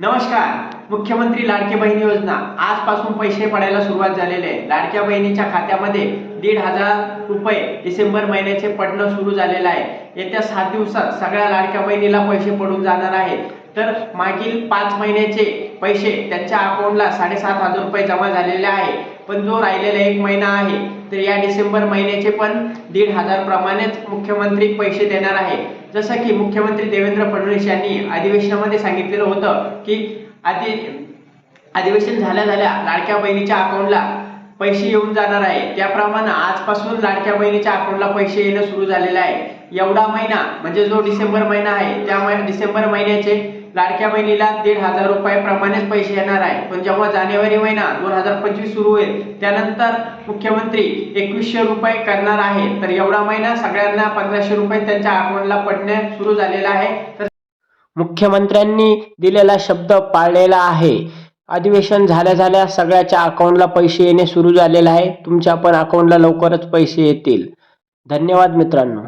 Não, mas cara, मुख्यमंत्री लाडकी बहीण योजना. आजपासून पैसे पडायला सुरुवात झालेली आहे. लाडक्या बहिणीच्या खात्यामध्ये दीड हजार रुपये डिसेंबर महिन्याचे पडणं सुरू झालेलं आहे. येत्या सात दिवसात सगळ्या लाडक्या बहिणीला पैसे पडून जाणार आहेत. तर मागील पाच महिन्याचे पैसे त्यांच्या अकाउंटला साडेसात हजार रुपये जमा झालेले आहे. पण जो राहिलेला एक महिना आहे तर या डिसेंबर महिन्याचे पण दीड हजार प्रमाणेच मुख्यमंत्री पैसे देणार आहे. जसं की मुख्यमंत्री देवेंद्र फडणवीस यांनी अधिवेशनामध्ये सांगितलेलं होतं की आधी अधिवेशन झाल्या झाल्या लाडक्या बहिणीच्या अकाउंटला पैसे येऊन जाणार आहे. त्याप्रमाणे आजपासून लाडक्या बहिणीच्या अकाउंटला पैसे येणं सुरू झालेलं आहे. एवढा महिना म्हणजे जो डिसेंबर महिना आहे त्या महि- डिसेंबर महिन्याचे लाडक्या बहिणीला दीड हजार रुपयाप्रमाणेच पैसे येणार आहे. पण जेव्हा जानेवारी महिना दोन हजार पंचवीस सुरू होईल त्यानंतर मुख्यमंत्री एकवीसशे रुपये करणार आहे. तर एवढा महिना सगळ्यांना पंधराशे रुपये त्यांच्या अकाउंटला पडणे सुरू झालेला आहे. तर मुख्यमंत्र्यांनी दिलेला शब्द पाळलेला आहे. अधिवेशन झाल्या झाल्या सगळ्याच्या अकाउंटला पैसे येणे सुरू झालेलं आहे. तुमच्या पण अकाउंटला लवकरच पैसे येतील. धन्यवाद मित्रांनो.